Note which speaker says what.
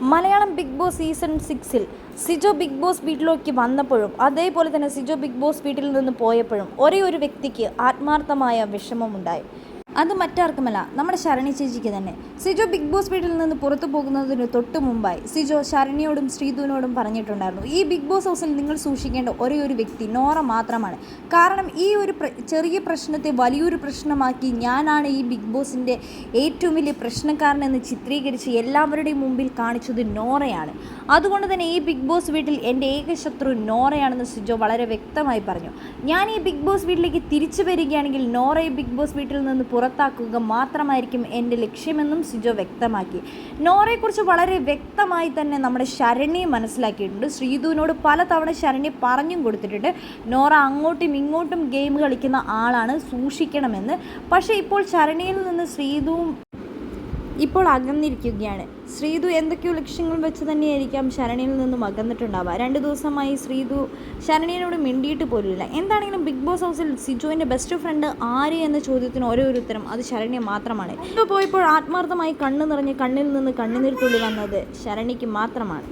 Speaker 1: Malayalam big boss season സിക്സിൽ Sijo big boss വീട്ടിലേക്ക് വന്നപ്പോഴും അതേപോലെ തന്നെ സിജോ ബിഗ് ബോസ് വീട്ടിൽ നിന്ന് പോയപ്പോഴും ഒരേ ഒരു വ്യക്തിക്ക് ആത്മാർത്ഥമായ വിഷമമുണ്ടായി. അത് മറ്റാർക്കുമല്ല നമ്മുടെ ശരണി ചേച്ചിക്ക് തന്നെ. സിജോ ബിഗ് ബോസ് വീട്ടിൽ നിന്ന് പുറത്തു പോകുന്നതിന് തൊട്ട് മുമ്പായി സിജോ ശരണിയോടും ശ്രീധുവിനോടും പറഞ്ഞിട്ടുണ്ടായിരുന്നു ഈ ബിഗ് ബോസ് ഹൗസിൽ നിങ്ങൾ സൂക്ഷിക്കേണ്ട ഒരേ ഒരു വ്യക്തി നോറ മാത്രമാണ്. കാരണം ഈ ഒരു ചെറിയ പ്രശ്നത്തെ വലിയൊരു പ്രശ്നമാക്കി ഞാനാണ് ഈ ബിഗ് ബോസിന്റെ ഏറ്റവും വലിയ പ്രശ്നക്കാരനെന്ന് ചിത്രീകരിച്ച് എല്ലാവരുടെയും മുമ്പിൽ കാണിച്ചത് നോറയാണ്. അതുകൊണ്ട് തന്നെ ഈ ബിഗ് ബോസ് വീട്ടിൽ എന്റെ ഏക ശത്രു നോറയാണെന്ന് സിജോ വളരെ വ്യക്തമായി പറഞ്ഞു. ഞാൻ ഈ ബിഗ് ബോസ് വീട്ടിലേക്ക് തിരിച്ചു വരികയാണെങ്കിൽ നോറയെ ബിഗ് ബോസ് വീട്ടിൽ നിന്ന് പുറത്താക്കുക മാത്രമായിരിക്കും എന്റെ ലക്ഷ്യമെന്നും സിജോ വ്യക്തമാക്കി. നോറയെക്കുറിച്ച് വളരെ വ്യക്തമായി തന്നെ നമ്മുടെ ശരണി മനസ്സിലാക്കിയിട്ടുണ്ട്. ശ്രീധുവിനോട് പലതവണ ശരണി പറഞ്ഞും കൊടുത്തിട്ടുണ്ട്. നോറ അങ്ങോട്ടും ഇങ്ങോട്ടും ഗെയിം കളിക്കുന്ന ആളാണ്. സൂക്ഷിക്കണമെന്ന്. പക്ഷേ ഇപ്പോൾ ശരണിയിൽ നിന്ന് ശ്രീധുവും ഇപ്പോൾ അകന്നിരിക്കുകയാണ്. ശ്രീതു എന്തൊക്കെയോ ലക്ഷ്യങ്ങൾ വെച്ച് തന്നെയായിരിക്കാം ശരണിയിൽ നിന്നും അകന്നിട്ടുണ്ടാവുക. രണ്ട് ദിവസമായി ശ്രീതു ശരണിയനോട് മിണ്ടിയിട്ട് പോലുമില്ല. എന്താണെങ്കിലും ബിഗ് ബോസ് ഹൗസിൽ സിജുവിന്റെ ബെസ്റ്റ് ഫ്രണ്ട് ആര് എന്ന ചോദ്യത്തിന് ഓരോരുത്തരും ഉത്തരം അത് ശരണ്യ മാത്രമാണ്. ഇപ്പോൾ പോയപ്പോൾ ആത്മാർത്ഥമായി കണ്ണു നിറഞ്ഞ് കണ്ണിൽ നിന്ന് കണ്ണുനീർ വന്നത് ശരണിക്ക് മാത്രമാണ്.